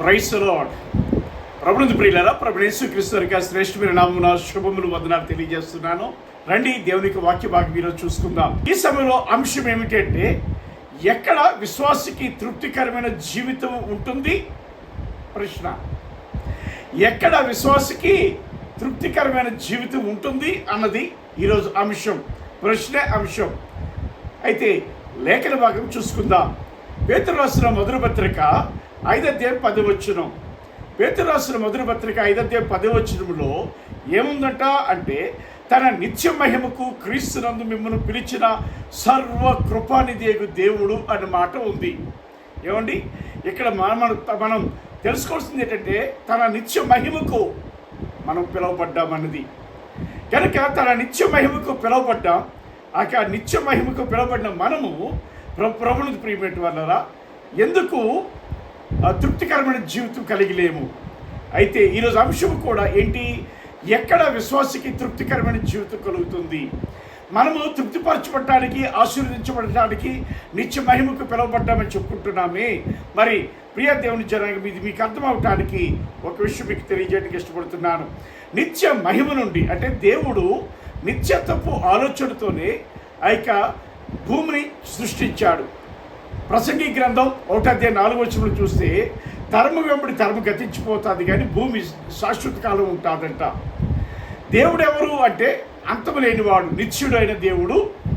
Price lord ప్రభుత్వ ప్రియులరా ప్రభు యేసుక్రీస్తు వారికి శ్రేష్టమైన నామమున శుభములు వదనాలు తెలియజేస్తున్నాను. రండి దేవునికి వాక్య భాగం ఈరోజు చూసుకుందాం. ఈ సమయంలో అంశం ఏమిటంటే ఎక్కడ విశ్వాసికి తృప్తికరమైన జీవితం ఉంటుంది? ప్రశ్న. ఎక్కడ విశ్వాసికి తృప్తికరమైన జీవితం ఉంటుంది అన్నది ఈరోజు అంశం ప్రశ్నే అంశం. అయితే లేఖన భాగం చూసుకుందాం. పేతురు రాసిన మొదటి పత్రిక ఐదధ్యాయం పదవచ్చునం పేతురు రాసిన మొదటి పత్రిక ఐదధ్యాయం పదవచనంలో ఏముందట అంటే తన నిత్య మహిమకు క్రీస్తునందు మిమ్మల్ని పిలిచిన సర్వ కృపానిదేగు దేవుడు అనే మాట ఉంది. ఏమండి? ఇక్కడ మనం మనం తెలుసుకోవాల్సింది ఏంటంటే తన నిత్య మహిమకు మనం పిలువబడ్డామన్నది కనుక తన నిత్య మహిమకు పిలువబడ్డాం. ఆ నిత్య మహిమకు పిలువబడిన మనము ప్ర ప్రభుని ప్రియమైన వల్ల ఎందుకు తృప్తికరమైన జీవితం కలిగిలేము. అయితే ఈరోజు అంశం కూడా ఏంటి? ఎక్కడ విశ్వాసకి తృప్తికరమైన జీవితం కలుగుతుంది? మనము తృప్తిపరచబడటానికి ఆశీర్వదించబడటానికి నిత్య మహిమకు పిలువబడ్డామని చెప్పుకుంటున్నామే. మరి ప్రియ దేవుని జనానికి ఇది మీకు అర్థమవటానికి ఒక విషయం మీకు తెలియజేయడానికి ఇష్టపడుతున్నాను. నిత్య మహిమ నుండి అంటే దేవుడు నిత్యత్వపు ఆలోచనతోనే ఆ యొక్క భూమిని సృష్టించాడు. ప్రసంగి గ్రంథం ఒకటి నాలుగు వచ్చినప్పుడు చూస్తే ధర్మ వెంబడి ధర్మ గతించిపోతుంది కానీ భూమి శాశ్వత కాలం ఉంటుందంట. దేవుడు ఎవరు అంటే అంతము లేనివాడు నిత్యుడైన దేవుడు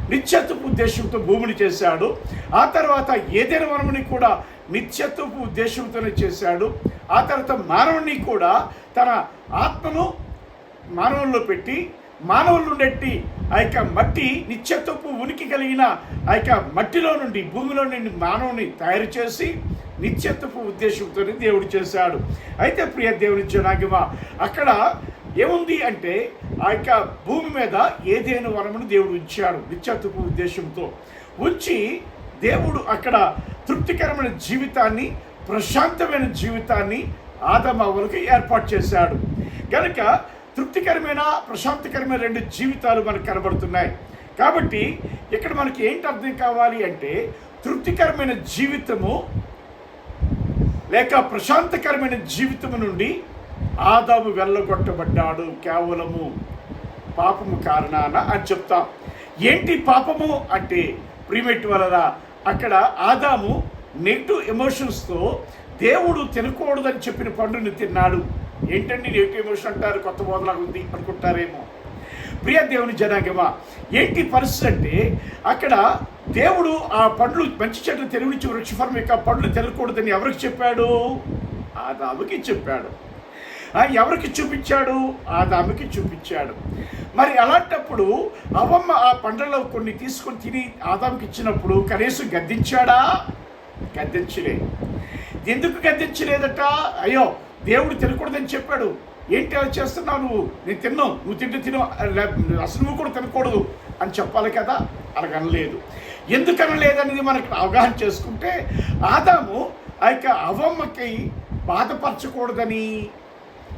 నిత్యత్వపు ఉద్దేశంతో భూమిని చేశాడు. ఆ తర్వాత ఏదైనా వనముని కూడా నిత్యత్వపు ఉద్దేశంతోనే చేశాడు. ఆ తర్వాత మానవుని కూడా తన ఆత్మను మానవుల్లో పెట్టి మానవులు నుండి ఆ యొక్క మట్టి నిత్యత్వపు ఉనికి కలిగిన ఆ యొక్క మట్టిలో నుండి భూమిలో నుండి మానవుని తయారు చేసి నిత్యత్వపు ఉద్దేశంతోనే దేవుడు చేశాడు. అయితే ప్రియ దేవుని జనాగిమ అక్కడ ఏముంది అంటే ఆ యొక్క భూమి మీద ఏదైనా వరమును దేవుడు ఉంచాడు నిత్యత్వపు ఉద్దేశంతో. ఉంచి దేవుడు అక్కడ తృప్తికరమైన జీవితాన్ని ప్రశాంతమైన జీవితాన్ని ఆదమావులకు ఏర్పాటు చేశాడు. కనుక తృప్తికరమైన ప్రశాంతకరమైన రెండు జీవితాలు మనకు కనబడుతున్నాయి. కాబట్టి ఇక్కడ మనకి ఏంటి అర్థం కావాలి అంటే తృప్తికరమైన జీవితము లేక ప్రశాంతకరమైన జీవితము నుండి ఆదాము వెళ్ళగొట్టబడ్డాడు కేవలము పాపము కారణాన అని చెప్తాం. ఏంటి పాపము అంటే ప్రీమెట్ వలన అక్కడ ఆదాము నెగిటివ్ ఎమోషన్స్తో దేవుడు తినకూడదని చెప్పిన పండుని తిన్నాడు. ఏంటండి నెగిటివ్ ఎమోషన్ అంటారు? కొత్త బోధలాగా ఉంది అనుకుంటారేమో. ప్రియ దేవుని జనాంగమా ఏంటి పరిస్థితి అంటే అక్కడ దేవుడు ఆ పండ్లు మంచి చెట్లు తెలివించి వృక్షఫలం యొక్క పండ్లు తెలకూడదని ఎవరికి చెప్పాడు? ఆదాముకి చెప్పాడు. ఎవరికి చూపించాడు? ఆదాముకి చూపించాడు. మరి అలాంటప్పుడు అవమ్మ ఆ పండ్లలో కొన్ని తీసుకొని తిని ఆదాముకి ఇచ్చినప్పుడు కనీసం గద్దించాడా? గద్దించలే. ఎందుకు గద్దించలేదట? అయ్యో దేవుడు తినకూడదని చెప్పాడు. ఏంటి అలా చేస్తున్నావు నువ్వు? నేను తిన్నావు నువ్వు తింటే తిను. అసలు నువ్వు కూడా తినకూడదు అని చెప్పాలి కదా? అలాగనలేదు ఎందుకు అనలేదనేది మనకు అవగాహన చేసుకుంటే ఆదాము ఆ యొక్క అవమ్మకి బాధపరచకూడదని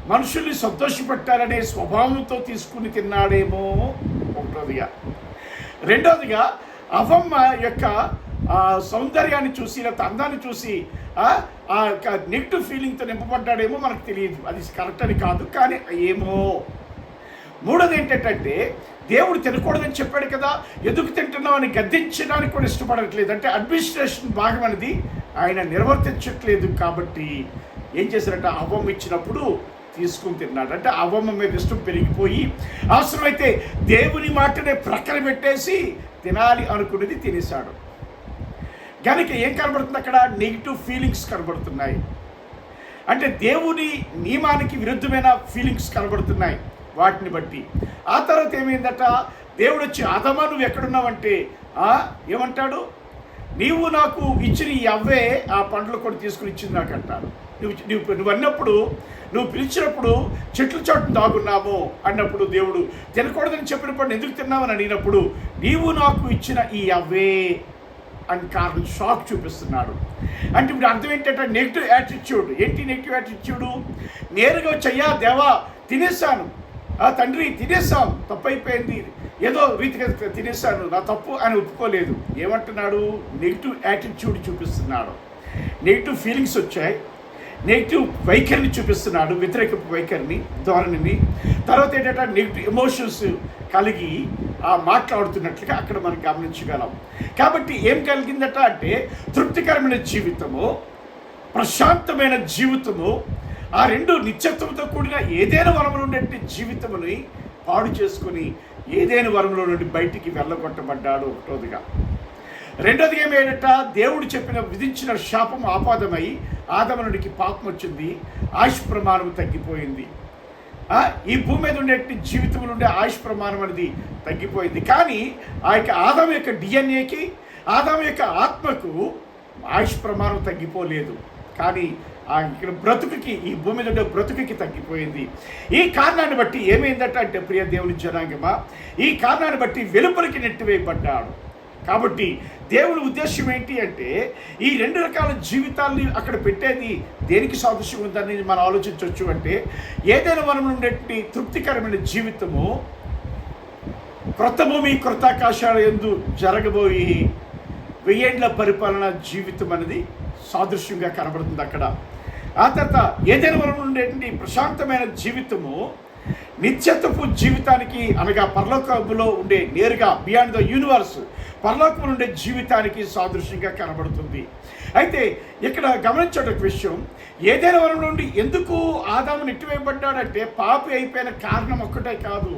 మనుషుల్ని సంతోషపెట్టాలనే స్వభావంతో తీసుకుని తిన్నాడేమో ఒకటోదిగా. రెండోదిగా అవమ్మ యొక్క సౌందర్యాన్ని చూసి లేకపోతే అందాన్ని చూసి ఆ నెగిటివ్ ఫీలింగ్తో నింపబడ్డాడేమో మనకు తెలియదు. అది కరెక్ట్ అని కాదు కానీ ఏమో. మూడోది ఏంటంటే దేవుడు తినకూడదని చెప్పాడు కదా ఎందుకు తింటున్నావు అని గద్దించడానికి కూడా ఇష్టపడట్లేదు. అంటే అడ్మినిస్ట్రేషన్ భాగం అనేది ఆయన నిర్వర్తించట్లేదు కాబట్టి ఏం చేశారంటే అవ్వం ఇచ్చినప్పుడు తీసుకుని తిన్నాడు. అంటే అవ్వమ్మ మీద ఇష్టం పెరిగిపోయి అవసరమైతే దేవుని మాటనే ప్రక్కన పెట్టేసి తినాలి అనుకునేది తినేశాడు. కనుక ఏం కనబడుతుంది అక్కడ? నెగిటివ్ ఫీలింగ్స్ కనబడుతున్నాయి. అంటే దేవుని నియమానికి విరుద్ధమైన ఫీలింగ్స్ కనబడుతున్నాయి వాటిని బట్టి. ఆ తర్వాత ఏమైందట? దేవుడు వచ్చి అదమా నువ్వు ఎక్కడున్నావంటే? ఏమంటాడు? నీవు నాకు ఇచ్చిన ఈ అవ్వే ఆ పండ్లు కూడా తీసుకుని ఇచ్చింది నాకు అంటారు. నువ్వు నువ్వు నువ్వు అన్నప్పుడు నువ్వు పిలిచినప్పుడు చెట్ల చోటు దాగున్నాము అన్నప్పుడు దేవుడు తినకూడదని చెప్పినప్పుడు ఎందుకు తిన్నావని అడిగినప్పుడు నీవు నాకు ఇచ్చిన ఈ అవ్వే అని కారణం షాక్ చూపిస్తున్నాడు. అంటే ఇప్పుడు అర్థం ఏంటంటే నెగిటివ్ యాటిట్యూడ్. ఏంటి నెగిటివ్ యాటిట్యూడు? నేరుగా వచ్చయ్యా దేవా తినేసాను ఆ తండ్రి తినేసాను తప్పు అయిపోయింది ఏదో రీతిగా తినేసాను నా తప్పు అని ఒప్పుకోలేదు. ఏమంటున్నాడు? నెగిటివ్ యాటిట్యూడ్ చూపిస్తున్నాడు. నెగిటివ్ ఫీలింగ్స్ వచ్చాయి. నెగిటివ్ వైఖరిని చూపిస్తున్నాడు వ్యతిరేక వైఖరిని ధోరణిని. తర్వాత ఏంటంటే నెగిటివ్ ఎమోషన్స్ కలిగి మాట్లాడుతున్నట్లుగా అక్కడ మనం గమనించగలం. కాబట్టి ఏం కలిగిందట అంటే తృప్తికరమైన జీవితము ప్రశాంతమైన జీవితము ఆ రెండు నిత్యత్వంతో కూడిన ఏదైనా వరంలో ఉండే జీవితముని పాడు చేసుకొని ఏదైనా వరంలో నుండి బయటికి వెళ్ళగొట్టబడ్డాడు ఒకటోదిగా. రెండోది ఏమేటట దేవుడు చెప్పిన విధించిన శాపం ఆపాదమై ఆదమనుడికి పాపం వచ్చింది ఆయుష్ ప్రమాణం తగ్గిపోయింది. ఈ భూమి మీద ఉండే జీవితంలో ఉండే ఆయుష్ ప్రమాణం అనేది తగ్గిపోయింది. కానీ ఆ యొక్క ఆదాం యొక్క డిఎన్ఏకి ఆదాం యొక్క ఆత్మకు ఆయుష్ ప్రమాణం తగ్గిపోలేదు. కానీ ఆ ఇక్కడ బ్రతుకుకి ఈ భూమి మీద ఉండే బ్రతుకుకి తగ్గిపోయింది. ఈ కారణాన్ని బట్టి ఏమైందట అంటే ప్రియ దేవుని జనాంగమా ఈ కారణాన్ని బట్టి వెలుపలికి నెట్టివేయబడ్డాడు. కాబట్టి దేవుని ఉద్దేశం ఏంటి అంటే ఈ రెండు రకాల జీవితాల్ని అక్కడ పెట్టేది దేనికి సాదృశ్యం ఉందని మనం ఆలోచించవచ్చు అంటే ఏదైనా మనం ఉండేటువంటి తృప్తికరమైన జీవితము క్రొత్త భూమి క్రొత్త ఆకాశాల ఎందు జరగబోయి వెయ్యేండ్ల పరిపాలన జీవితం అనేది సాదృశ్యంగా కనబడుతుంది అక్కడ. ఆ తర్వాత ఏదైనా మనం ఉండేటువంటి ప్రశాంతమైన జీవితము నిత్యత్వపు జీవితానికి అనగా పరలోకములో ఉండే నేరుగా బియాండ్ ద యూనివర్స్ పరలోకములో ఉండే జీవితానికి సాదృశ్యంగా కనబడుతుంది. అయితే ఇక్కడ గమనించట విషయం ఏదైనా వరం నుండి ఎందుకు ఆదాము నెట్టివేయబడ్డాడంటే పాపి అయిపోయిన కారణం ఒక్కటే కాదు.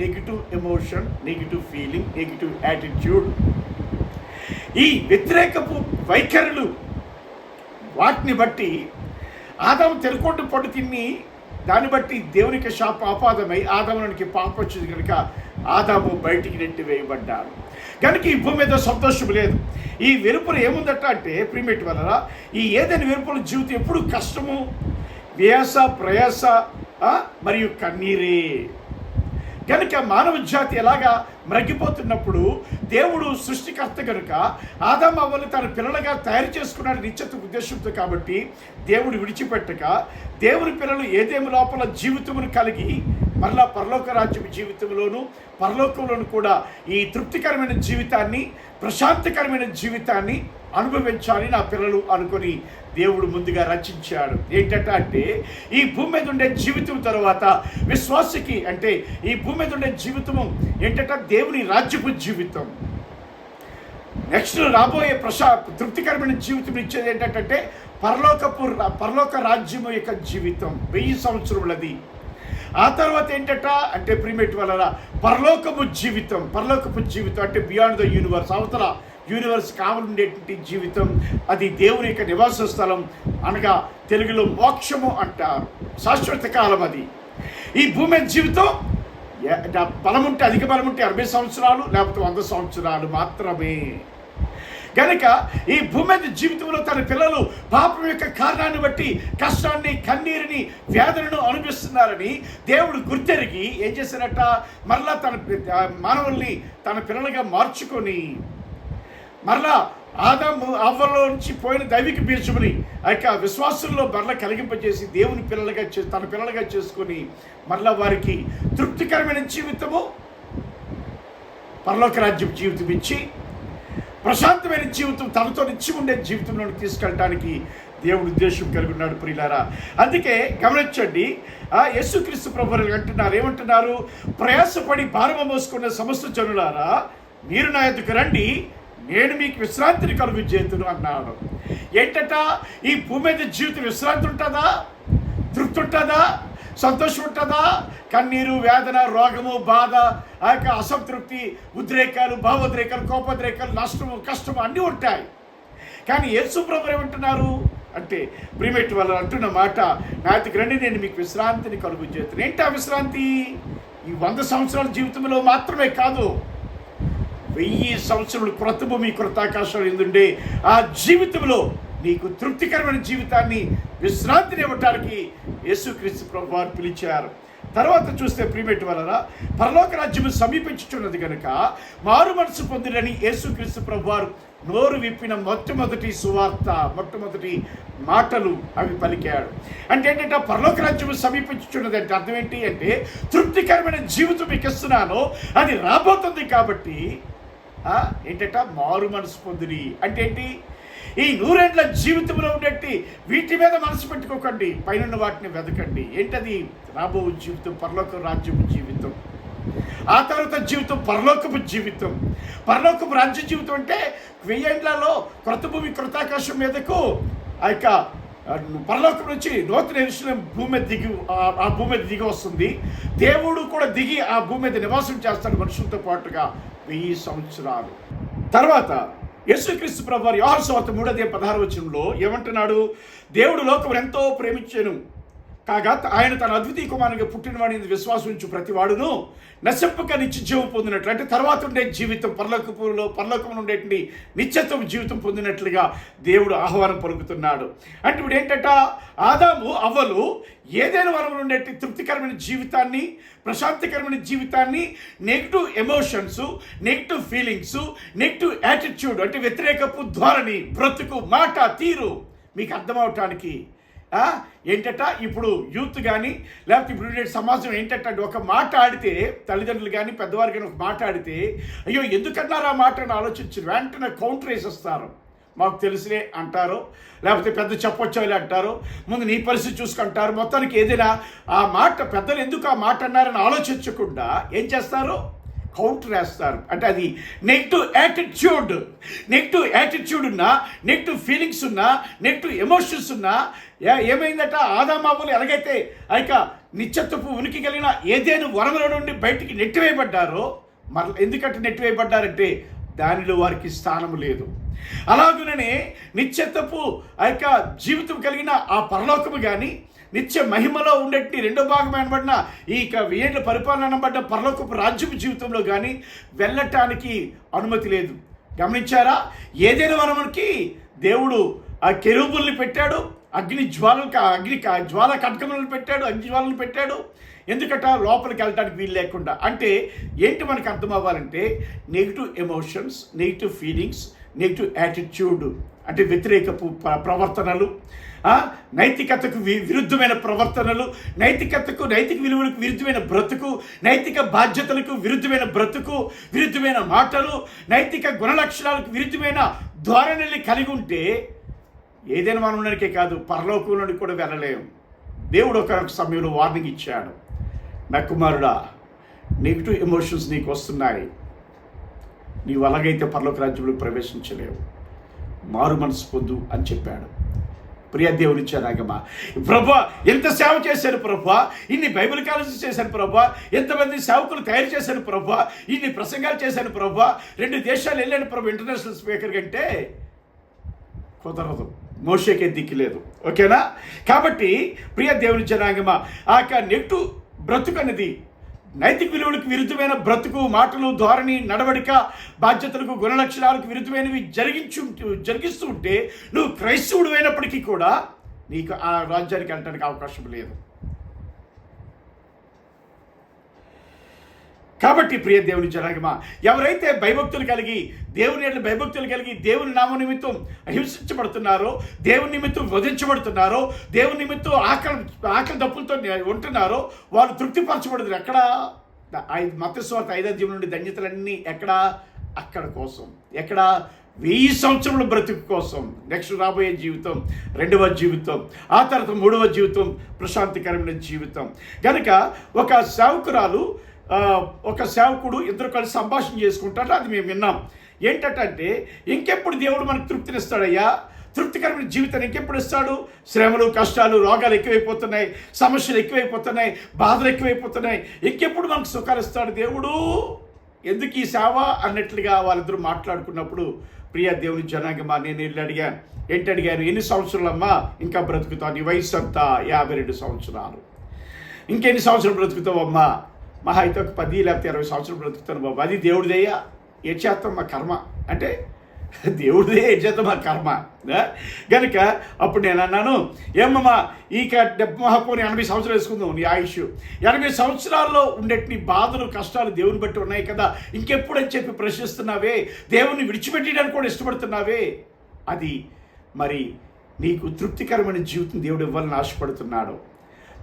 Negative emotion negative feeling negative attitude ఈ వ్యతిరేకపు వైఖరులు వాటిని బట్టి ఆదాము తెలకొండ పొడి తిని దాన్ని బట్టి దేవునికి శాప ఆపాదమై ఆదామునికి పాప వచ్చింది కనుక ఆదాము బయటికి నెట్టి వేయబడ్డారు కనుక ఈ భూమి మీద సంతోషం లేదు. ఈ వెలుపులు ఏముందట అంటే ప్రిమిట్ వలన ఈ ఏదైనా వెలుపుల జీవితం ఎప్పుడు కష్టము వ్యాస ప్రయాస మరియు కన్నీరే. కనుక మానవ జాతి ఎలాగా మ్రగ్గిపోతున్నప్పుడు దేవుడు సృష్టికర్త కనుక ఆదాం అవ్వలు తన పిల్లలుగా తయారు చేసుకున్నాడు నిశ్చిత ఉద్దేశంతో కాబట్టి దేవుడు విడిచిపెట్టక దేవుని పిల్లలు ఏదేమి లోపల జీవితమును కలిగి మరలా పరలోక రాజ్యం జీవితంలోను పరలోకంలోను కూడా ఈ తృప్తికరమైన జీవితాన్ని ప్రశాంతకరమైన జీవితాన్ని అనుభవించాలి నా పిల్లలు అనుకొని దేవుడు ముందుగా రచించాడు. ఏంటంటే అంటే ఈ భూమి మీద ఉండే జీవితం తర్వాత విశ్వాసకి అంటే ఈ భూమి మీద ఉండే జీవితము ఏంటంటే? దేవుని రాజ్యపు జీవితం. నెక్స్ట్ రాబోయే ప్రశా తృప్తికరమైన జీవితం ఇచ్చేది ఏంటంటే పరలోకపు పరలోక రాజ్యము యొక్క జీవితం. వెయ్యి సంవత్సరములది. ఆ తర్వాత ఏంటట? అంటే ప్రిమేట్ వలన పరలోకపు జీవితం పరలోకపు జీవితం అంటే బియాండ్ ద యూనివర్స్ అవతల యూనివర్స్ కావాలండేటువంటి జీవితం అది దేవుని యొక్క నివాస స్థలం అనగా తెలుగులో మోక్షము అంటారు. శాశ్వత కాలం అది. ఈ భూమి జీవితం ఏ- బలం ఉంటే అధిక బలం ఉంటే అరవై సంవత్సరాలు లేకపోతే వంద సంవత్సరాలు మాత్రమే. గనుక ఈ భూమి మీద జీవితంలో తన పిల్లలు పాపం యొక్క కారణాన్ని బట్టి కష్టాన్ని కన్నీరుని వేదనను అనుభవిస్తున్నారని దేవుడు గుర్తెరిగి ఏం చేశారట? మరలా తన మానవుల్ని తన పిల్లలుగా మార్చుకొని మరలా ఆదాము అవ్వలో నుంచి పోయిన దైవిక బీజముని ఆ యొక్క విశ్వాసంలో మరలా కలిగింపజేసి దేవుని పిల్లలుగా చే తన పిల్లలుగా చేసుకొని మరలా వారికి తృప్తికరమైన జీవితము పరలోక రాజ్యం జీవితం ఇచ్చి ప్రశాంతమైన జీవితం తనతో నిచ్చి ఉండే జీవితంలోకి తీసుకెళ్ళటానికి దేవుడు ఉద్దేశం కలిగి ఉన్నాడు ప్రియులారా. అందుకే గమనించండి యేసుక్రీస్తు ప్రభు అంటున్నారు ఏమంటున్నారు? ప్రయాసపడి భారమ మోసుకున్న సమస్త జనులారా మీరు నా ఎదుకు రండి నేను మీకు విశ్రాంతిని కలుగు చేతును అన్నాడు. ఏంటట? ఈ భూమి మీద జీవితం విశ్రాంతి ఉంటుందా? తృప్తి ఉంటుందా? సంతోషం ఉంటుందా కన్నీరు వేదన రోగము బాధ ఆ యొక్క అసంతృప్తి ఉద్రేకాలు భావోద్రేకాలు కోపోద్రేకాలు నష్టము కష్టము అన్నీ ఉంటాయి. కానీ యేసు ప్రభు ఏమంటున్నారు? అంటే ప్రిమేట్ వాళ్ళు అంటున్న మాట నాతికి రండి నేను మీకు విశ్రాంతిని కలుగు చేస్తాను ఏంటి ఆ విశ్రాంతి? ఈ వంద సంవత్సరాల జీవితంలో మాత్రమే కాదు. వెయ్యి సంవత్సరాలు క్రొత్త భూమి క్రొత్త ఆకాశాలు ఎందుండే? ఆ జీవితంలో నీకు తృప్తికరమైన జీవితాన్ని విశ్రాంతిని ఇవ్వటానికి యేసుక్రీస్తు ప్రభు వారు పిలిచారు. తర్వాత చూస్తే ప్రిమేట్ వలన పరలోక రాజ్యము సమీపించుచున్నది కనుక మారు మనసు పొందిరని యేసుక్రీస్తు ప్రభు వారు నోరు విప్పిన మొట్టమొదటి సువార్త మొట్టమొదటి మాటలు అవి పలికాడు. అంటే ఏంటంటే పరలోక రాజ్యము సమీపించుచున్నది అంటే అర్థం ఏంటి అంటే తృప్తికరమైన జీవితం మీకు ఇస్తున్నాను అది రాబోతుంది కాబట్టి ఏంటంటే మారు మనసు పొందిరి. అంటే ఏంటి? ఈ నూరేండ్ల జీవితంలో ఉండేటి వీటి మీద మనసు పెట్టుకోకండి పైన వాటిని వెతకండి ఏంటది? రాబో జీవితం పరలోక రాజ్యపు జీవితం. ఆ తర్వాత జీవితం పరలోకపు జీవితం. పరలోకపు రాజ్య జీవితం అంటే వెయ్యేండ్లలో క్రొత్త భూమి కృతాకాశం మీదకు ఆ యొక్క పరలోకం నుంచి నూతన ఎరుసలేం భూమి మీద దిగి ఆ- ఆ భూమి మీద దిగి వస్తుంది. దేవుడు కూడా దిగి ఆ భూమి మీద నివాసం చేస్తాడు మనుషులతో పాటుగా వెయ్యి సంవత్సరాలు. తర్వాత యేసుక్రీస్తు ప్రభు వారి యోహాను సువార్త మూడోదే పదహారు వచనంలో ఏమంటున్నాడు? దేవుడు లోకం ఎంతో ప్రేమించాను. కాగా ఆయన తన అద్వితీయ కుమారునిగా పుట్టినవాడిని విశ్వాసం ఉంచు ప్రతి వాడును నశింపక నిత్య జీవం పొందినట్లు. అంటే తర్వాత ఉండే జీవితం పరలోకపులో పర్లోకంలో ఉండేటువంటి నిత్యత్వం జీవితం పొందినట్లుగా దేవుడు ఆహ్వానం పలుకుతున్నాడు. అంటే ఇప్పుడు ఏంటంట ఆదాము అవ్వలు ఏదైనా వరంలో ఉండేటి తృప్తికరమైన జీవితాన్ని ప్రశాంతికరమైన జీవితాన్ని negative emotions negative feelings negative attitude అంటే వ్యతిరేకపు ధోరణి బ్రతుకు మాట తీరు మీకు అర్థమవటానికి అవటానికి ఏంటట? ఇప్పుడు యూత్ కానీ లేకపోతే ఇప్పుడు సమాజం ఏంటంటే? ఒక మాట ఆడితే తల్లిదండ్రులు కానీ పెద్దవారు కానీ ఒక మాట ఆడితే అయ్యో ఎందుకన్నారు ఆ మాట అని ఆలోచించి వెంటనే కౌంటర్ వేసేస్తారు. మాకు తెలుసులే అంటారు. లేకపోతే పెద్ద చెప్పొచ్చోలే అంటారు. ముందు నీ పరిస్థితి చూసుకుంటారు. మొత్తానికి ఏదైనా ఆ మాట పెద్దలు ఎందుకు ఆ మాట అన్నారని ఆలోచించకుండా ఏం చేస్తారు? కౌంటర్ వేస్తారు. అంటే అది నెగిటివ్ యాటిట్యూడ్ నెగిటివ్ యాటిట్యూడ్ ఉన్నా నెగిటివ్ ఫీలింగ్స్ ఉన్నా నెగిటివ్ ఎమోషన్స్ ఉన్నా ఏ- ఏమైందట? ఆదామాబులు ఎలాగైతే ఆ యొక్క నిత్యత్వపు ఉనికి కలిగిన ఏదైనా వరముల నుండి బయటికి నెట్టివేయబడ్డారో మరల ఎందుకంటే నెట్టివేయబడ్డారంటే దానిలో వారికి స్థానం లేదు. అలాగనే నిత్యత్వపు ఆ యొక్క జీవితం కలిగిన ఆ పరలోకము కానీ నిత్య మహిమలో ఉండేటి రెండో భాగం అనబడిన ఈ యొక్క పరిపాలన అనబడ్డ పరలోకపు రాజ్యపు జీవితంలో కానీ వెళ్ళటానికి అనుమతి లేదు. గమనించారా? ఏదైనా మనకి దేవుడు ఆ కెరూబుల్ని పెట్టాడు అగ్ని జ్వాలను అగ్ని జ్వాల కట్కములను పెట్టాడు అగ్ని జ్వాలను పెట్టాడు. ఎందుకట? లోపలికి వెళ్ళడానికి వీలు లేకుండా. అంటే ఏంటి మనకు అర్థం అవ్వాలంటే negative emotions negative feelings negative attitude అంటే వ్యతిరేకపు ప్రవర్తనలు నైతికతకు వి- విరుద్ధమైన ప్రవర్తనలు నైతికతకు నైతిక విలువలకు విరుద్ధమైన బ్రతుకు నైతిక బాధ్యతలకు విరుద్ధమైన బ్రతుకు విరుద్ధమైన మాటలు నైతిక గుణలక్షణాలకు విరుద్ధమైన ధోరణిని కలిగి ఉంటే ఏదైనా మనం ఉండడానికే కాదు పరలోకంలోనికి కూడా వెళ్ళలేం. దేవుడు ఒక సమయంలో వార్నింగ్ ఇచ్చాడు. నా కుమారుడా నెగిటివ్ ఎమోషన్స్ నీకు వస్తున్నాయి. నీవు అలాగైతే పరలోక రాజ్యంలో ప్రవేశించలేవు. మారు మనసు పొందు అని చెప్పాడు. ప్రియ దేవుని చెరాగమా ప్రభా ఎంత సేవ చేశాను ప్రభా? ఇన్ని బైబిల్ కాలేజెస్ చేశాను ప్రభా? ఎంతమంది సేవకులు తయారు చేశాను ప్రభా? ఇన్ని ప్రసంగాలు చేశాను ప్రభా? రెండు దేశాలు వెళ్ళాను ప్రభా ఇంటర్నేషనల్ స్పీకర్ కంటే కుదరదు. మోషకే దిక్కులేదు ఓకేనా? కాబట్టి ప్రియ దేవుని జనాంగమా ఆ యొక్క నెట్టు బ్రతుకు అనేది నైతిక విలువలకు విరుద్ధమైన బ్రతుకు మాటలు ధోరణి నడవడిక బాధ్యతలకు గుణలక్షణాలకు విరుద్ధమైనవి జరిగించు జరిగిస్తూ ఉంటే నువ్వు క్రైస్తవుడు అయినప్పటికీ కూడా నీకు ఆ రాజ్యానికి వెళ్ళడానికి అవకాశం లేదు. కాబట్టి ప్రియ దేవుని జనగమ ఎవరైతే భయభక్తులు కలిగి దేవుని భయభక్తులు కలిగి దేవుని నామ నిమిత్తం హింసించబడుతున్నారో దేవుని నిమిత్తం వధించబడుతున్నారో దేవుని నిమిత్తం ఆకలి ఆకలి దప్పులతో ఉంటున్నారో వారు తృప్తిపరచబడుతున్నారు ఎక్కడ? ఐదు మతస్వార్థ ఐదాధ్యం నుండి ధన్యతలన్నీ ఎక్కడ? అక్కడ కోసం. ఎక్కడ? వెయ్యి సంవత్సరముల బ్రతుకు కోసం. నెక్స్ట్ రాబోయే జీవితం రెండవ జీవితం ఆ తర్వాత మూడవ జీవితం ప్రశాంతికరమైన జీవితం. కనుక ఒక సేవకురాలు ఒక సేవకుడు ఇద్దరు కలిసి సంభాషణ చేసుకుంటారు అది మేము విన్నాం. ఏంటంటే ఇంకెప్పుడు దేవుడు మనకు తృప్తినిస్తాడయ్యా? తృప్తికరమైన జీవితాన్ని ఇంకెప్పుడు ఇస్తాడు? శ్రమలు కష్టాలు రోగాలు ఎక్కువైపోతున్నాయి సమస్యలు ఎక్కువైపోతున్నాయి బాధలు ఎక్కువైపోతున్నాయి. ఇంకెప్పుడు మనకు సుఖాలు ఇస్తాడు దేవుడు? ఎందుకు ఈ సేవ? అన్నట్లుగా వాళ్ళిద్దరూ మాట్లాడుకున్నప్పుడు ప్రియ దేవుని జనాంగమా నేను వెళ్ళి అడిగాను. ఏంటి అడిగాను? ఎన్ని సంవత్సరాలమ్మా ఇంకా బ్రతుకుతావు? నీ వయసు అంతా యాభై రెండు సంవత్సరాలు. ఇంకెన్ని సంవత్సరాలు బ్రతుకుతావమ్మా? మహా అయితే ఒక పది లేకపోతే ఇరవై సంవత్సరం బ్రతుకుతాను బాబు. అది దేవుడిదయ్యా ఏం చేస్తాం మా కర్మ. అంటే దేవుడిదే ఏ చేస్తాం మా కర్మ. కనుక గనుక అప్పుడు నేను అన్నాను ఏమమ్మా ఈ డెబ్బై మహాపోని ఎనభై సంవత్సరాలు వేసుకుందాం నీ ఆయుష్. ఎనభై సంవత్సరాల్లో ఉండేటి బాధలు కష్టాలు దేవుని బట్టి ఉన్నాయి కదా. ఇంకెప్పుడని చెప్పి ప్రశ్నిస్తున్నావే? దేవుని విడిచిపెట్టడానికి కూడా ఇష్టపడుతున్నావే? అది మరి నీకు తృప్తికరమైన జీవితం దేవుడు ఇవ్వాలని ఆశపడుతున్నాడు.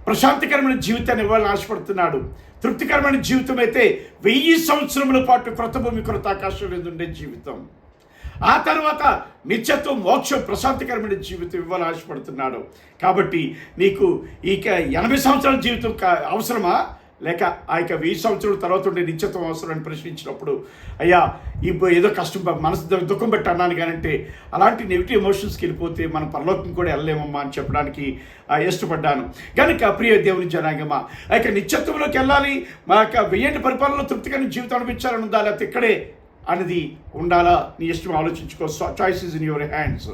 ప్రశాంతికరమైన జీవితాన్ని ఇవ్వాలని ఆశపడుతున్నాడు. తృప్తికరమైన జీవితం అయితే వెయ్యి సంవత్సరముల పాటు క్రొత్త భూమి క్రొత్త ఆకాశం లేదు ఉండే జీవితం. ఆ తర్వాత నిత్యత్వం మోక్షం ప్రశాంతికరమైన జీవితం ఇవ్వాలని ఆశపడుతున్నాడు. కాబట్టి నీకు ఇక ఎనభై సంవత్సరాల జీవితం కా- అవసరమా? లేక ఆ యొక్క వెయ్యి సంవత్సరాల తర్వాత ఉండే నిత్యత్వం అవసరం అని ప్రశ్నించినప్పుడు అయ్యా ఇప్పుడు ఏదో కష్టం మనసు దుఃఖం పెట్టి అన్నాను కానంటే అలాంటి నెగిటివ్ ఎమోషన్స్కి వెళ్ళిపోతే మనం పరలోకం కూడా వెళ్ళలేమమ్మా అని చెప్పడానికి ఇష్టపడ్డాను. కనుక ప్రియ దేవుని జనాంగమా ఆ యొక్క నిత్యత్వంలోకి వెళ్ళాలి. మా యొక్క వెయ్యండి పరిపాలనలో తృప్తిగా జీవితం అనిపించాలని ఉందా? లేకపోతే ఇక్కడే అనేది ఉండాలా? నీ ఇష్టం ఆలోచించుకో. Choice is in your hands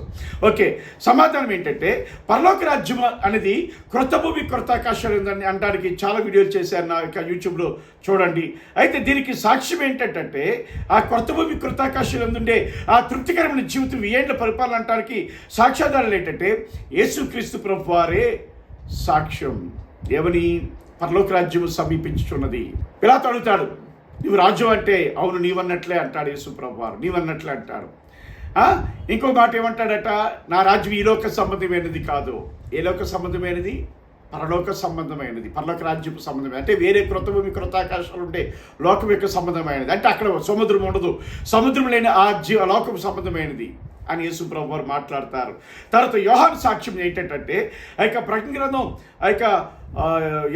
okay సమాధానం ఏంటంటే పరలోక రాజ్యం అనేది క్రొత్త భూమి క్రొత్త ఆకాశాలు ఉందని అనడానికి చాలా వీడియోలు చేశారు నా యొక్క యూట్యూబ్లో చూడండి. అయితే దీనికి సాక్ష్యం ఏంటంటే ఆ క్రొత్త భూమి క్రొత్త ఆకాశాలు ఉండే ఆ తృప్తికరమైన జీవితం ఏంటి పరిపాలన అంటానికి సాక్ష్యాధారాలు ఏంటంటే యేసుక్రీస్తు ప్రభు వారే సాక్ష్యం. ఏమని పరలోక రాజ్యం సమీపించుచున్నది. పిలాతో అడుగుతాడు నువ్వు రాజ్యం అంటే అవును నీవన్నట్లే అంటాడు యేసుప్రభు వారు నీవన్నట్లే అంటాడు. ఇంకో మాట ఏమంటాడట? నా రాజ్యం ఈ లోక సంబంధమైనది కాదు. ఏ లోక సంబంధమైనది? పరలోక సంబంధమైనది. పరలోక రాజ్యపు సంబంధమైనది. అంటే వేరే కృతభూమి కృతాకాశాలు క్రొత్త ఉంటే లోకం యొక్క సంబంధమైనది. అంటే అక్కడ సముద్రం ఉండదు. సముద్రం లేని ఆ జీవ లోకం సంబంధమైనది అని యేసుప్రభు వారు మాట్లాడతారు. తర్వాత యోహాన్ సాక్ష్యం ఏంటంటే ఆ యొక్క ప్రకటన గ్రంథం ఆ యొక్క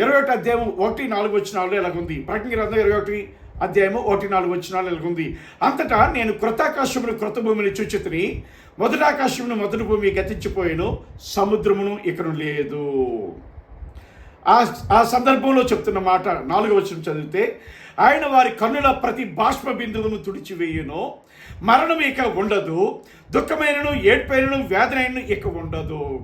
ఇరవై ఒకటి అధ్యాయం ఒకటి నాలుగు వచ్చిన వాళ్ళు ఇలాగుంది ప్రకటన గ్రంథం ఇరవై ఒకటి అధ్యాయము ఒకటి నాలుగు వచ్చినాలు వాళ్ళు అంతటా నేను క్రొత్త కృత క్రొత్త భూమిని చూచితిని మొదటాకాశమును మొదటి భూమి గతించిపోయాను సముద్రమును ఇక్కడ లేదు. ఆ ఆ సందర్భంలో చెప్తున్న మాట నాలుగవ వచనం చదివితే ఆయన వారి కన్నుల ప్రతి బాష్ప బిందువును తుడిచివేయును మరణం ఇక ఉండదు దుఃఖమైనను ఏడ్పైనను వేదనైనను ఇక ఉండదు.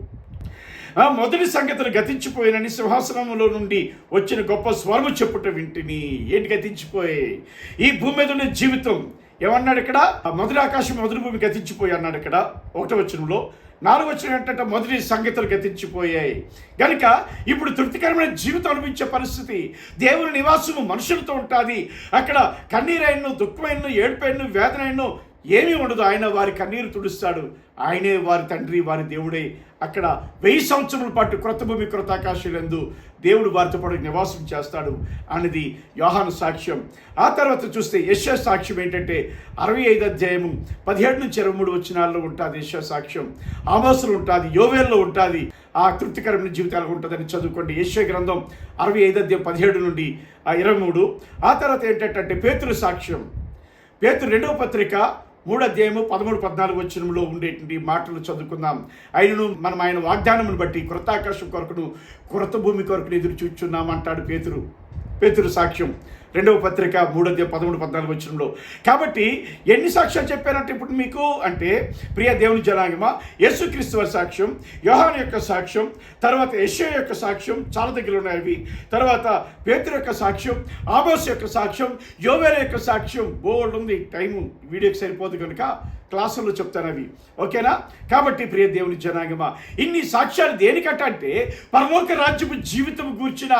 మొదటి సంగతులు గతించిపోయినని సింహాసనంలో నుండి వచ్చిన గొప్ప స్వరము చెప్పుట వింటిని. ఏంటి గతించిపోయాయి ఈ భూమి మీద ఉన్న జీవితం ఏమన్నాడు ఇక్కడ? మొదటి ఆకాశం మొదటి భూమి గతించిపోయి అన్నాడు ఇక్కడ ఒకటో వచనంలో. నాలుగు వచ్చిన ఏంటంటే మొదటి సంగతులు గతించిపోయాయి. కనుక ఇప్పుడు తృప్తికరమైన జీవితం అనిపించే పరిస్థితి దేవుని నివాసము మనుషులతో ఉంటుంది. అక్కడ కన్నీరైన దుఃఖమైన ఏడుపైన వేదనైన ఏమీ ఉండదు. ఆయన వారి కన్నీరు తుడుస్తాడు. ఆయనే వారి తండ్రి వారి దేవుడే అక్కడ వెయ్యి సంవత్సరముల పాటు క్రొత్త భూమి క్రొత్త ఆకాశాలందు దేవుడు వారితో పాటు నివాసం చేస్తాడు అనేది యోహాను సాక్ష్యం. ఆ తర్వాత చూస్తే యశ సాక్ష్యం ఏంటంటే అరవై ఐదు అధ్యాయము పదిహేడు నుంచి ఇరవై మూడు వచ్చినాల్లో ఉంటుంది యశ సాక్ష్యం. ఆమోసులు ఉంటుంది యోవేల్లో ఉంటుంది ఆ తృప్తికరమైన జీవితాలు ఉంటుందని చదువుకోండి. యశ గ్రంథం అరవై ఐదు అధ్యాయం పదిహేడు నుండి ఆ ఇరవై మూడు. ఆ తర్వాత ఏంటంటే పేతురు సాక్ష్యం. పేతురు రెండవ పత్రిక మూడు అధ్యాయము పదమూడు పద్నాలుగు వచ్చినంలో ఉండేటువంటి మాటలు చదువుకుందాం. ఆయనను మనం ఆయన వాగ్దానమును బట్టి కృతాకాశం కొరకును క్రొత్త భూమి కొరకును ఎదురు చూచున్నామంటాడు పేతురు. పేతురు సాక్ష్యం. రెండవ పత్రిక మూడు పదమూడు పద్నాలుగు వచ్చినంలో కాబట్టి ఎన్ని సాక్ష్యాలు చెప్పారంటే ఇప్పుడు మీకు అంటే ప్రియ దేవుని జనాంగమ యేసుక్రీస్తు వారి సాక్ష్యం యోహాన్ యొక్క సాక్ష్యం తర్వాత యశ్వ యొక్క సాక్ష్యం చాలా దగ్గర ఉన్నాయి అవి. తర్వాత పేతురు యొక్క సాక్ష్యం ఆమోస్ యొక్క సాక్ష్యం యోవేల యొక్క సాక్ష్యం. బోల్డ్ ఉంది టైము వీడియోకి సరిపోదు కనుక క్లాసుల్లో చెప్తాను అవి. ఓకేనా? కాబట్టి ప్రియ దేవుని జనాంగమ ఇన్ని సాక్ష్యాలు దేనికట అంటే పరలోక రాజ్యపు జీవితం గూర్చిన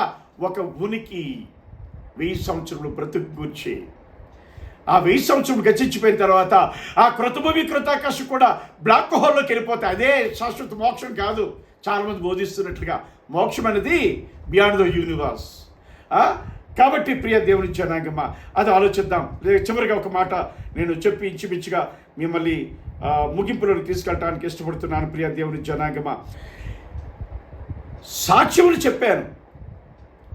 ఒక ఉనికి. వెయ్యి సంవత్సరములు బ్రతుకు ఆ వెయ్యి సంవత్సరం గచించిపోయిన తర్వాత ఆ కృతభూమి కృతాకాశం కూడా బ్లాక్ హోల్లోకి వెళ్ళిపోతాయి. అదే శాశ్వత మోక్షం కాదు. చాలామంది బోధిస్తున్నట్లుగా మోక్షం అనేది బియాండ్ ద యూనివర్స్. కాబట్టి ప్రియ దేవుని జనాంగమ్మ అది ఆలోచిద్దాం. లే- చివరిగా ఒక మాట నేను చెప్పి ఇంచుమించుగా మిమ్మల్ని ముగింపులోకి తీసుకెళ్ళడానికి ఇష్టపడుతున్నాను ప్రియ దేవుని జనాంగమ్మ సాక్ష్యములు చెప్పాను.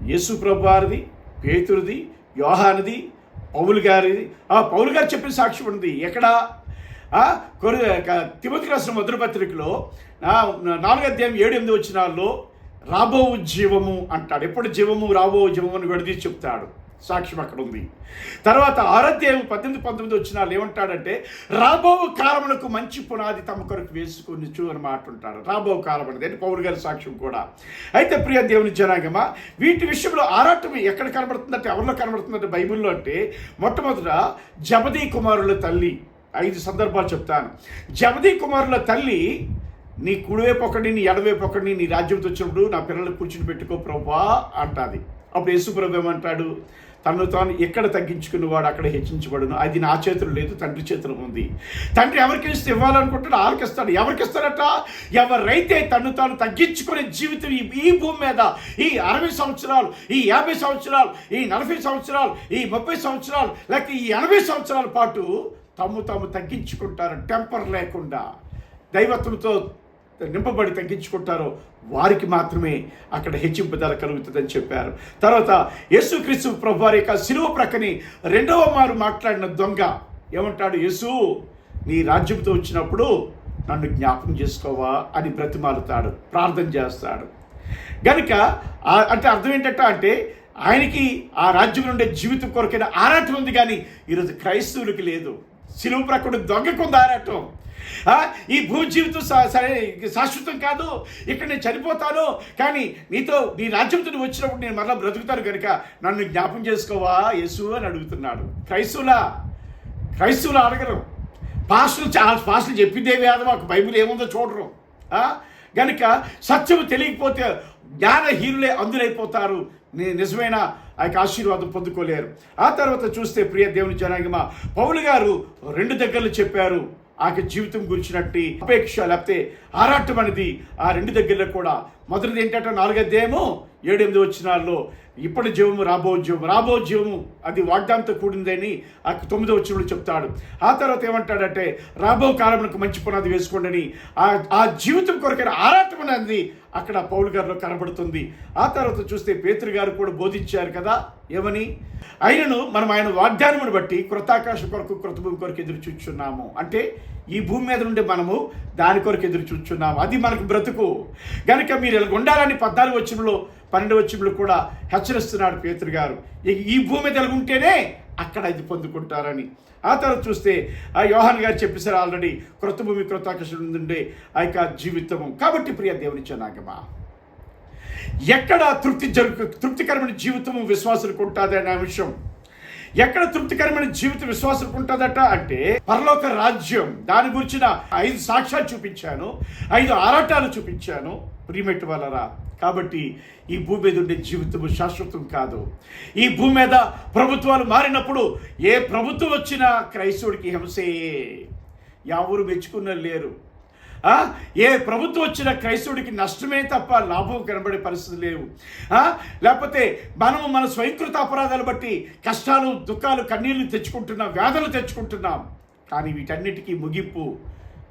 యేసు ప్రభు వారిది పేతురిది యోహానిది పౌలు గారిది. ఆ పౌలు గారు చెప్పిన సాక్ష్యం ఉంది ఎక్కడ? కొరు తిమతి రాసిన మధురపత్రికలో నాలుగు అధ్యాయం ఏడు ఎనిమిది వచ్చినాల్లో రాబో జీవము అంటాడు. ఎప్పుడు జీవము రాబో జీవము అని విడదీసి చెప్తాడు. సాక్ష్యం అక్కడ ఉంది. తర్వాత ఆరాధ్యాయం పద్దెనిమిది పంతొమ్మిది వచ్చిన వాళ్ళు ఏమంటాడంటే రాబో కాలములకు మంచి పునాది తమ కొరకు వేసుకొని అని మాట ఉంటాడు రాబో కాలం అనేది అంటే పౌరు గారి సాక్ష్యం కూడా. అయితే ప్రియ దేవుని జనాంగమా వీటి విషయంలో ఆరాటం ఎక్కడ కనబడుతుందంటే ఎవరిలో కనబడుతుందంటే బైబిల్లో అంటే మొట్టమొదట జబదీ కుమారుల తల్లి ఐదు సందర్భాలు చెప్తాను. జబదీ కుమారుల తల్లి నీ కుడివైపు ఒకటి నీ ఎడవైపు ఒకటి నీ రాజ్యంతో వచ్చినప్పుడు నా పిల్లలు కూర్చుని పెట్టుకో ప్రభా అంటాది. అప్పుడు యేసు అంటాడు ఏమంటాడు? తను తాను ఎక్కడ తగ్గించుకున్నవాడు అక్కడ హెచ్చించబడును? అది నా చేతులు లేదు తండ్రి చేతులు ఉంది. తండ్రి ఎవరికి ఇస్తే ఇవ్వాలనుకుంటాడు ఆలకిస్తాడు ఎవరికి ఇస్తాడట? ఎవరైతే తను తాను తగ్గించుకునే జీవితం ఈ ఈ భూమి మీద ఈ అరవై సంవత్సరాలు ఈ యాభై సంవత్సరాలు ఈ నలభై సంవత్సరాలు ఈ ముప్పై సంవత్సరాలు లేక ఈ ఎనభై సంవత్సరాల పాటు తమ్ము తాము తగ్గించుకుంటారు. టెంపర్ లేకుండా. దైవత్వంతో నింపబడి తగ్గించుకుంటారో వారికి మాత్రమే అక్కడ హెచ్చింపు ధర కలుగుతుందని చెప్పారు. తర్వాత యేసుక్రీస్తు ప్రభు వారి యొక్క శిలువ ప్రక్కని రెండవ మారు మాట్లాడిన దొంగ ఏమంటాడు? యేసు నీ రాజ్యంతో వచ్చినప్పుడు నన్ను జ్ఞాపకం చేసుకోవా అని బ్రతిమాలుతాడు ప్రార్థన చేస్తాడు. గనుక అంటే అర్థం ఏంటంటే అంటే ఆయనకి ఆ రాజ్యం నుండే జీవితం కొరకైన ఆరాటం ఉంది కానీ ఈరోజు క్రైస్తవులకి లేదు. సిలువు ప్రక్కడు దొంగకుంది ఆరాటం ఈ భూ జీవితం సరే శాశ్వతం కాదు. ఇక్కడ నేను చనిపోతాను. కానీ నీతో నీ రాజ్యంతో వచ్చినప్పుడు నేను మరలా బ్రతుకుతాను కనుక నన్ను జ్ఞాపం చేసుకోవా యేసు అని అడుగుతున్నాడు. క్రైస్తవులా క్రైస్తవులు అడగరు. పాస్టులు చాలా పాస్టులు చెప్పిందేవి వేదం. ఒక బైబిల్ ఏముందో చూడరు. గనుక సత్యము తెలియకపోతే జ్ఞానహీనులే అందులైపోతారు. నిజమైన? ఆ యొక్క ఆశీర్వాదం పొందుకోలేరు. ఆ తర్వాత చూస్తే ప్రియ దేవుని జనాంగమ పౌలు గారు రెండు దగ్గరలు చెప్పారు ఆకి జీవితం గురించినట్టు అపేక్ష లేకపోతే ఆరాటం అనేది ఆ రెండు దగ్గరలో కూడా. మొదటిది ఏంటంటే నాలుగదేమో ఏడు ఎనిమిది వచ్చినాల్లో ఇప్పటి జీవము రాబో జీవము రాబో జీవము అది వాగ్దాంతో కూడిందని ఆ తొమ్మిదో వచ్చినప్పుడు చెప్తాడు. ఆ తర్వాత ఏమంటాడంటే రాబో కాలంలో మంచి పునాది వేసుకోండి ఆ ఆ జీవితం కొరకైన ఆరాటం అనేది అక్కడ పౌలు గారిలో కనబడుతుంది. ఆ తర్వాత చూస్తే పేతురు గారు కూడా బోధించారు కదా ఏమని? అయినను మనం ఆయన వాగ్దానమును బట్టి కృతాకాశం కొరకు కృత భూమి కొరకు ఎదురు చూచున్నాము అంటే ఈ భూమి మీద నుండి మనము దాని కొరకు ఎదురు చూచున్నాము అది మనకు బ్రతుకు. కనుక మీరు ఇలా ఉండాలని పద్నాలుగు వచ్చినలో పన్నెండు వచ్చినప్పుడు కూడా హెచ్చరిస్తున్నాడు పేతురు గారు. ఈ- భూమి తెలుగుంటేనే ఉంటేనే అక్కడ ఇది పొందుకుంటారని. ఆ తర్వాత చూస్తే ఆ యోహాన్ గారు చెప్పేశారు ఆల్రెడీ క్రొత్త భూమి కృతాకాశం నుండి ఆ యొక్క జీవితము. కాబట్టి ప్రియ దేవుని జనాగమా ఎక్కడ తృప్తి జరుగు తృప్తికరమైన జీవితము విశ్వాసులకు ఉంటుంది అనే విషయం. ఎక్కడ తృప్తికరమైన జీవితం విశ్వాసం ఉంటుందట అంటే పరలోక రాజ్యం దాని గురించిన ఐదు సాక్ష్యాలు చూపించాను ఐదు ఆరాటాలు చూపించాను. ప్రియమెట్టు వలరా కాబట్టి ఈ భూమి మీద ఉండే జీవితము శాశ్వతం కాదు. ఈ భూమి మీద ప్రభుత్వాలు మారినప్పుడు ఏ ప్రభుత్వం వచ్చినా క్రైస్తవుడికి హింసే. ఎవరు మెచ్చుకున్న లేరు. ఏ ప్రభుత్వం వచ్చిన క్రైస్తవుడికి నష్టమే తప్ప లాభం కనబడే పరిస్థితి లేవు. లేకపోతే మనము మన స్వయంకృత అపరాధాలు బట్టి కష్టాలు దుఃఖాలు కన్నీళ్ళు తెచ్చుకుంటున్నాం వ్యాధులు తెచ్చుకుంటున్నాం. కానీ వీటన్నిటికీ ముగింపు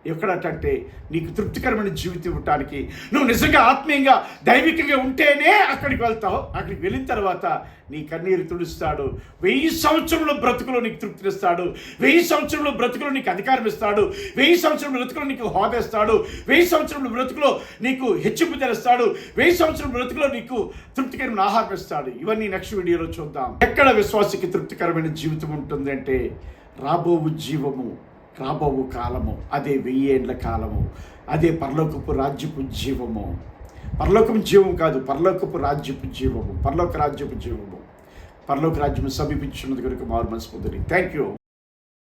ఎక్కడటంటే నీకు తృప్తికరమైన జీవితం ఇవ్వటానికి. నువ్వు నిజంగా ఆత్మీయంగా దైవికంగా ఉంటేనే అక్కడికి వెళ్తావు. అక్కడికి వెళ్ళిన తర్వాత నీ కన్నీరు తుడుస్తాడు. వెయ్యి సంవత్సరంలో బ్రతుకులో నీకు తృప్తినిస్తాడు. వెయ్యి సంవత్సరంలో బ్రతుకులో నీకు అధికారం ఇస్తాడు. వెయ్యి సంవత్సరంలో బ్రతుకులో నీకు హోదేస్తాడు వెయ్యి సంవత్సరంలో బ్రతుకులో నీకు హెచ్చింపు తెరుస్తాడు. వెయ్యి సంవత్సరం బ్రతుకులో నీకు తృప్తికరమైన ఆహారం ఇస్తాడు. ఇవన్నీ నెక్స్ట్ వీడియోలో చూద్దాం. ఎక్కడ విశ్వాసికి తృప్తికరమైన జీవితం ఉంటుందంటే రాబో రాబోవు జీవము రాబోవు కాలము అదే వెయ్యేండ్ల కాలము అదే పరలోకపు రాజ్యపు జీవము. పరలోకపు జీవం కాదు పరలోకపు రాజ్యపు జీవము పరలోక రాజ్యపు జీవము. పరలోక రాజ్యం సమీపించున్నది కనుక మారు మనసు పొందండి. Thank you